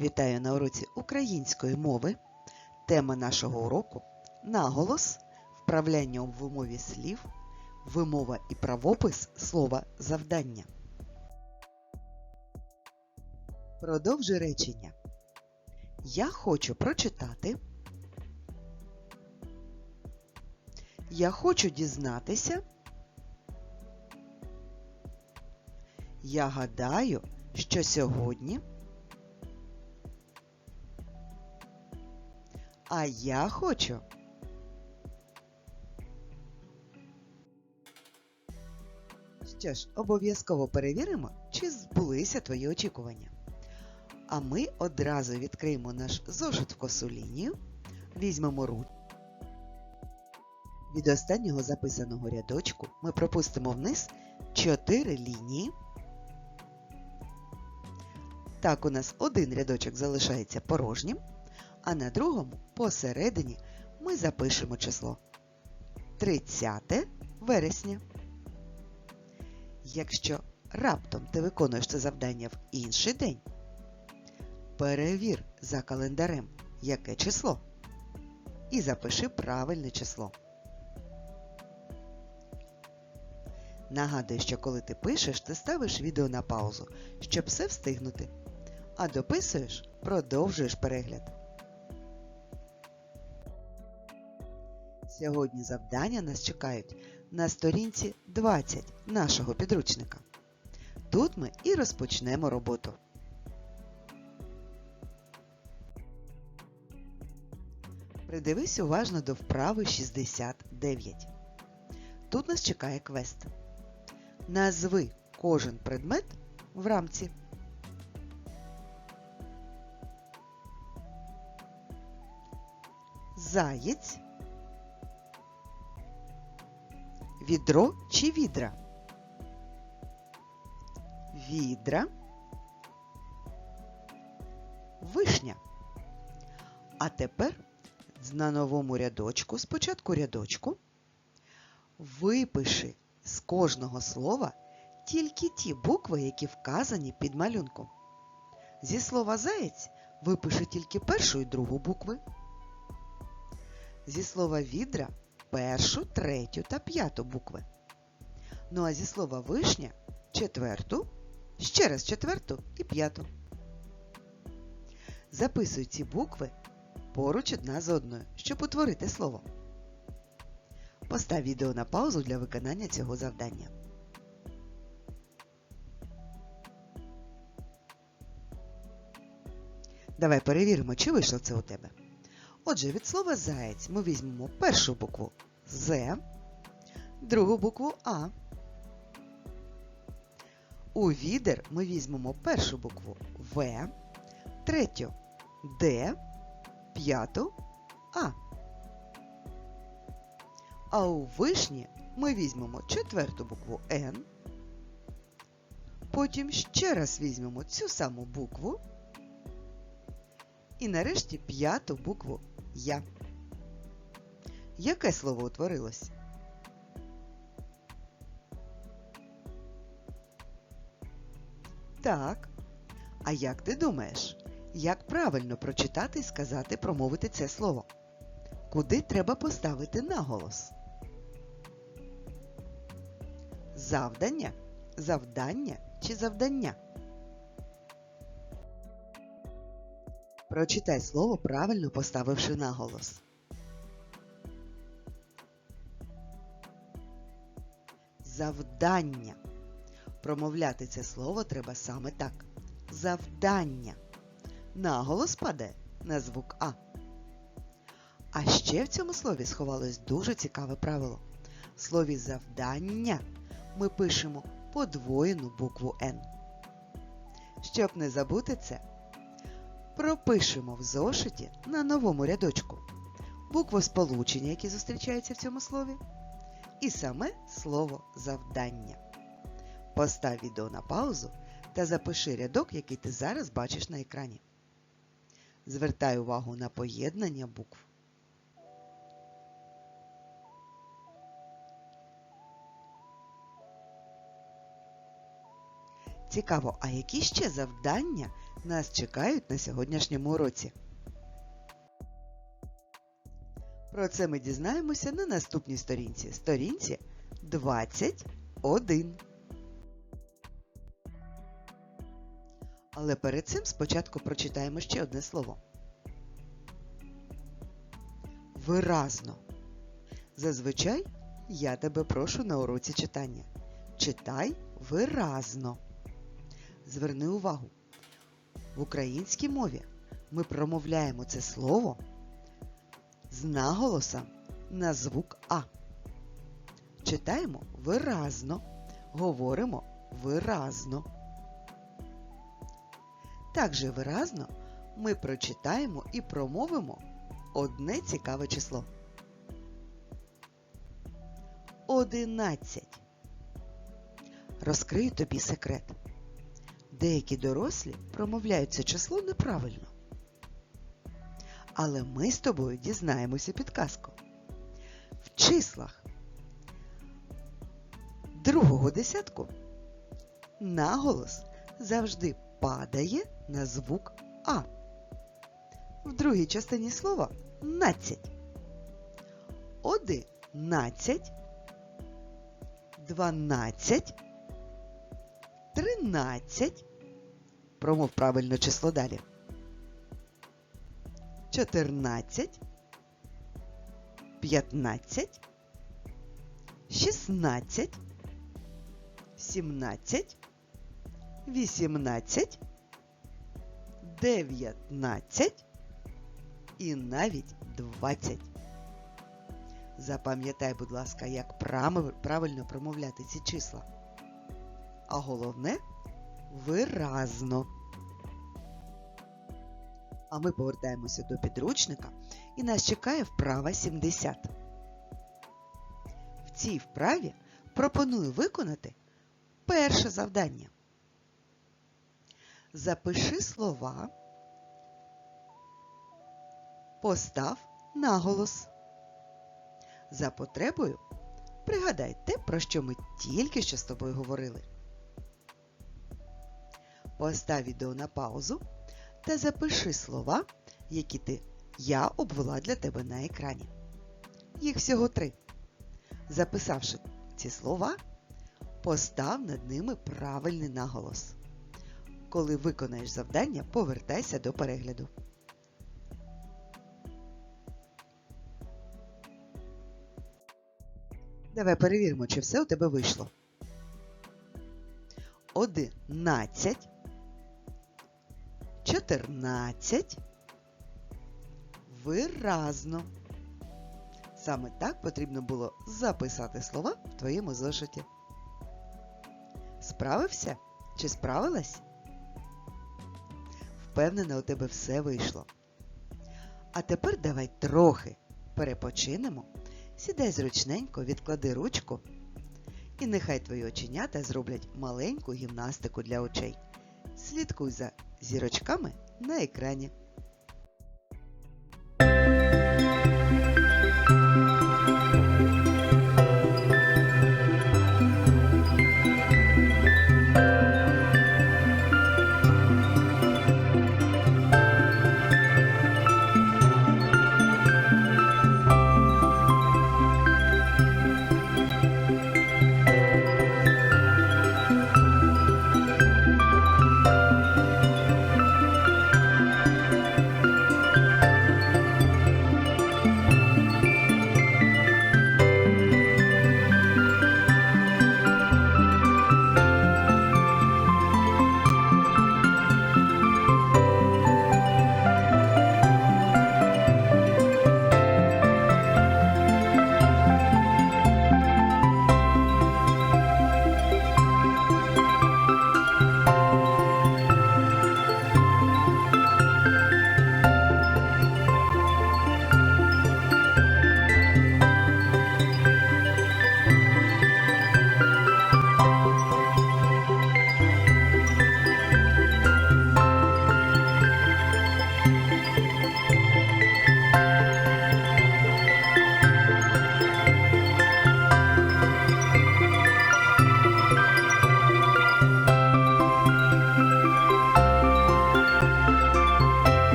Вітаю на уроці української мови. Тема нашого уроку наголос, вправляння у вимові слів, вимова і правопис слова завдання. Продовжуй речення. Я хочу прочитати. Я хочу дізнатися. Я гадаю, що сьогодні. А я хочу. Що ж, обов'язково перевіримо, чи збулися твої очікування. А ми одразу відкриємо наш зошит в косу лінію, візьмемо руль. Від останнього записаного рядочку ми пропустимо вниз 4 лінії. Так, у нас один рядочок залишається порожнім, а на другому посередині ми запишемо число 30 вересня. Якщо раптом ти виконуєш це завдання в інший день, перевір за календарем, яке число, і запиши правильне число. Нагадую, що коли ти пишеш, ти ставиш відео на паузу, щоб все встигнути. А дописуєш, продовжуєш перегляд. Сьогодні завдання нас чекають на сторінці 20 нашого підручника. Тут ми і розпочнемо роботу. Придивись уважно до вправи 69. Тут нас чекає квест. Назви кожен предмет в рамці. Заєць, відро чи відра? Відра, вишня. А тепер на новому рядочку, спочатку рядочку, випиши з кожного слова тільки ті букви, які вказані під малюнком. Зі слова заєць випиши тільки першу і другу букви. Зі слова відра першу, третю та п'яту букви. Ну а зі слова вишня четверту, ще раз четверту і п'яту. Записуй ці букви поруч одна з одною, щоб утворити слово. Постав відео на паузу для виконання цього завдання. Давай перевіримо, чи вийшло це у тебе. Отже, від слова заєць ми візьмемо першу букву З, другу букву А. У відер ми візьмемо першу букву В, третю Д, п'яту А. А у вишні ми візьмемо четверту букву Н, потім ще раз візьмемо цю саму букву і нарешті п'яту букву Я. Яке слово утворилось? Так. А як ти думаєш, як правильно прочитати і сказати промовити це слово? Куди треба поставити наголос? Завдання, завдання чи завдання? Прочитай слово, правильно поставивши наголос. Завдання. Промовляти це слово треба саме так. Завдання. Наголос паде на звук А. А ще в цьому слові сховалось дуже цікаве правило. В слові завдання ми пишемо подвоєну букву Н. Щоб не забути це, пропишемо в зошиті на новому рядочку букву сполучення, які зустрічаються в цьому слові, і саме слово завдання. Постав відео на паузу та запиши рядок, який ти зараз бачиш на екрані. Звертай увагу на поєднання букв. Цікаво, а які ще завдання нас чекають на сьогоднішньому уроці? Про це ми дізнаємося на наступній сторінці. Сторінці 21. Але перед цим спочатку прочитаємо ще одне слово. Виразно. Зазвичай я тебе прошу на уроці читання. Читай виразно. Зверни увагу. В українській мові ми промовляємо це слово з наголосом на звук А. Читаємо виразно, говоримо виразно. Також виразно ми прочитаємо і промовимо одне цікаве число. Одинадцять. Розкрию тобі секрет. Деякі дорослі промовляють це число неправильно. Але ми з тобою дізнаємося підказку. В числах другого десятку наголос завжди падає на звук А. В другій частині слова надцять. Одинадцять, дванадцять, тринадцять. Промов правильно число далі. 14, 15, 16, 17, 18, 19 і навіть 20. Запам'ятай, будь ласка, як правильно промовляти ці числа. А головне виразно. А ми повертаємося до підручника і нас чекає вправа 70. В цій вправі пропоную виконати перше завдання. Запиши слова, постав наголос. За потребою пригадай те, про що ми тільки що з тобою говорили. Постав відео на паузу та запиши слова, які ти я обвела для тебе на екрані. Їх всього три. Записавши ці слова, постав над ними правильний наголос. Коли виконаєш завдання, повертайся до перегляду. Давай перевіримо, чи все у тебе вийшло. Одинадцять. 14. Виразно. Саме так потрібно було записати слова в твоєму зошиті. Справився? Чи справилась? Впевнена, у тебе все вийшло. А тепер давай трохи перепочинемо, сідай зручненько, відклади ручку, і нехай твої оченята зроблять маленьку гімнастику для очей. Слідкуй за зірочками на екрані.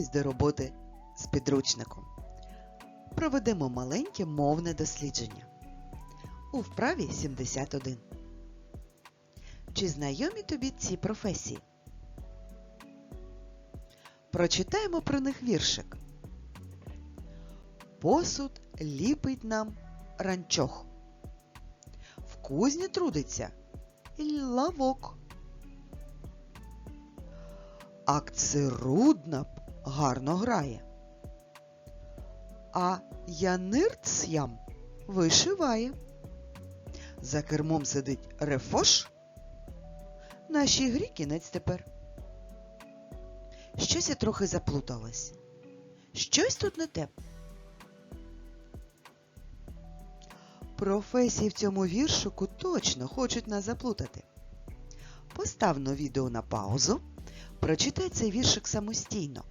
Повернутись до роботи з підручником. Проведемо маленьке мовне дослідження. У вправі 71. Чи знайомі тобі ці професії? Прочитаємо про них віршик. Посуд ліпить нам ранчох. В кузні трудиться лавок. Акцерудна гарно грає. А янирцям вишиває. За кермом сидить рефош. Нашій грі кінець тепер. Щось я трохи заплуталась. Щось тут не те. Професії в цьому віршику точно хочуть нас заплутати. Постав на відео на паузу, прочитай цей віршик самостійно.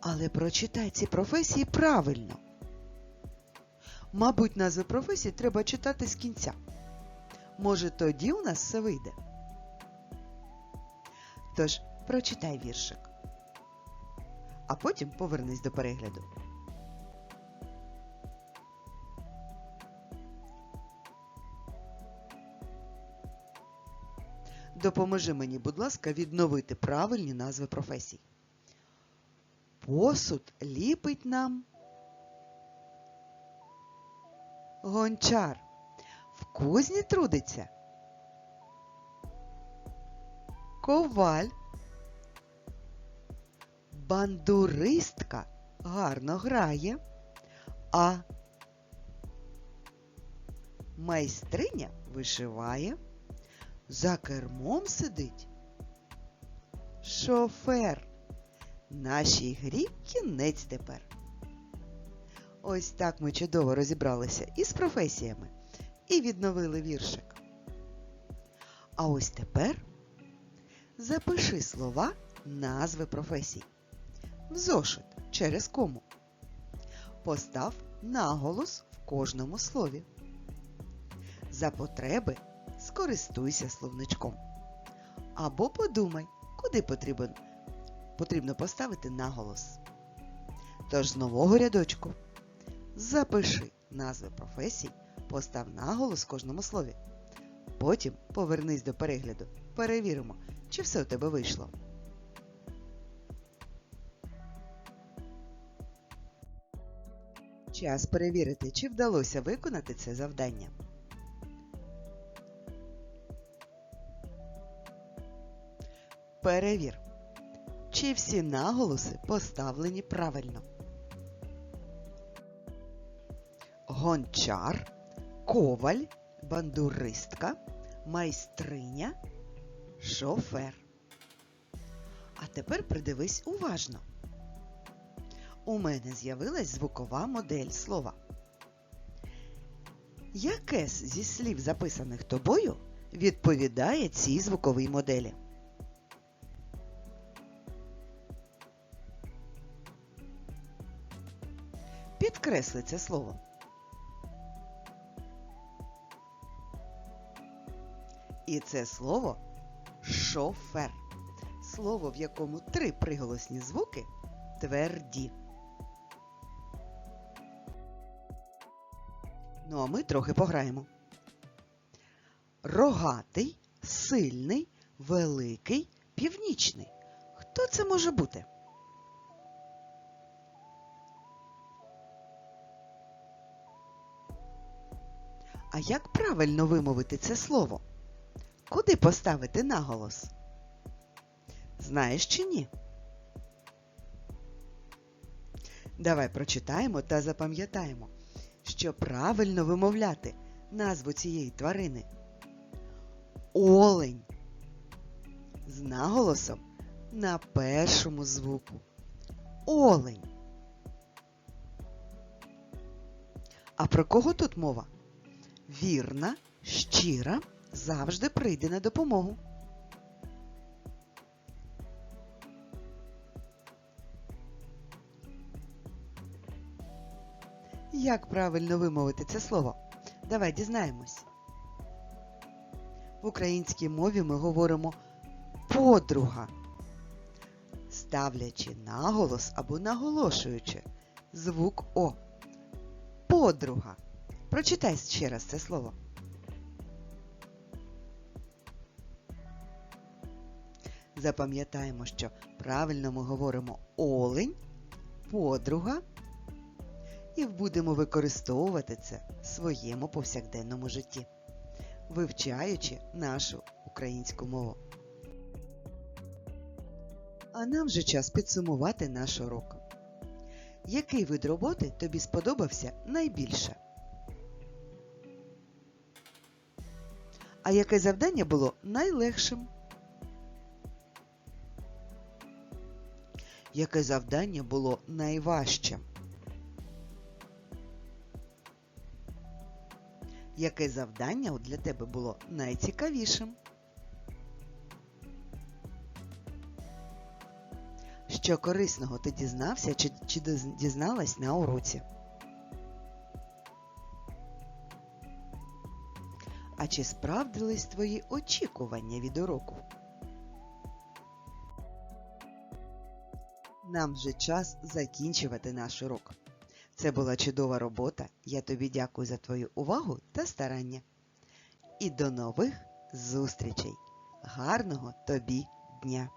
Але прочитай ці професії правильно. Мабуть, назви професій треба читати з кінця. Може, тоді у нас все вийде. Тож, прочитай віршик. А потім повернись до перегляду. Допоможи мені, будь ласка, відновити правильні назви професій. Посуд ліпить нам гончар. В кузні трудиться. Коваль. Бандуристка гарно грає, а майстриня вишиває. За кермом сидить шофер. Нашій грі кінець тепер. Ось так ми чудово розібралися із професіями і відновили віршик. А ось тепер запиши слова назви професій. В зошит через кому. Постав наголос в кожному слові. За потреби скористуйся словничком. Або подумай, куди потрібен, потрібно поставити наголос. Тож з нового рядочку запиши назви професій, постав наголос в кожному слові. Потім повернись до перегляду. Перевіримо, чи все у тебе вийшло. Час перевірити, чи вдалося виконати це завдання. Перевір, чи всі наголоси поставлені правильно. Гончар, коваль, бандуристка, майстриня, шофер. А тепер придивись уважно. У мене з'явилась звукова модель слова. Яке зі слів, записаних тобою, відповідає цій звуковій моделі? Підкресли це слово. І це слово шофер. Слово, в якому три приголосні звуки тверді. Ну а ми трохи пограємо. Рогатий, сильний, великий, північний. Хто це може бути? Як правильно вимовити це слово? Куди поставити наголос? Знаєш чи ні? Давай прочитаємо та запам'ятаємо, що правильно вимовляти назву цієї тварини. Олень. З наголосом на першому звуку. Олень. А про кого тут мова? Вірна, щира, завжди прийде на допомогу. Як правильно вимовити це слово? Давай дізнаємось. В українській мові ми говоримо подруга. ставлячи наголос або наголошуючи звук О. Подруга. Прочитай ще раз це слово. Запам'ятаємо, що правильно ми говоримо олень, подруга, і будемо використовувати це в своєму повсякденному житті, вивчаючи нашу українську мову. А нам вже час підсумувати наш урок. Який вид роботи тобі сподобався найбільше? А яке завдання було найлегшим? Яке завдання було найважчим? Яке завдання для тебе було найцікавішим? Що корисного ти дізнався чи, чи дізналась на уроці? А чи справдились твої очікування від уроку? Нам вже час закінчувати наш урок. Це була чудова робота. Я тобі дякую за твою увагу та старання. І до нових зустрічей! Гарного тобі дня!